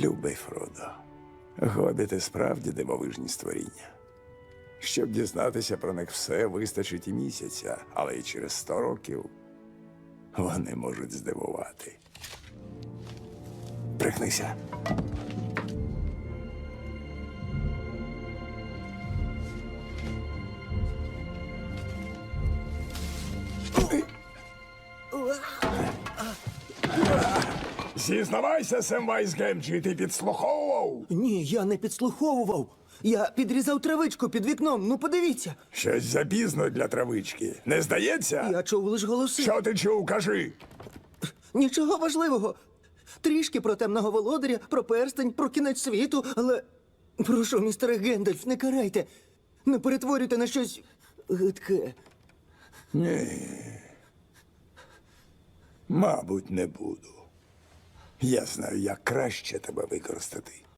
Любий Фродо, гобіти справді дивовижні створіння. Щоб дізнатися про них все, вистачить і місяця, але й через сто років вони можуть здивувати. Пригнися. Зізнавайся, Семвайс Гемджі, ти підслуховував? Ні, я не підслуховував. Я підрізав травичку під вікном. Ну подивіться. Щось запізно для травички. Не здається? Я чув лиш голоси. Що ти чув, кажи? Нічого важливого. Трішки про темного володаря, про перстень, про кінець світу, але. Прошу, містере Гендальф, не карайте. Не перетворюйте на щось гидке. Мабуть, не буду. Я знаю, як краще тебе використати.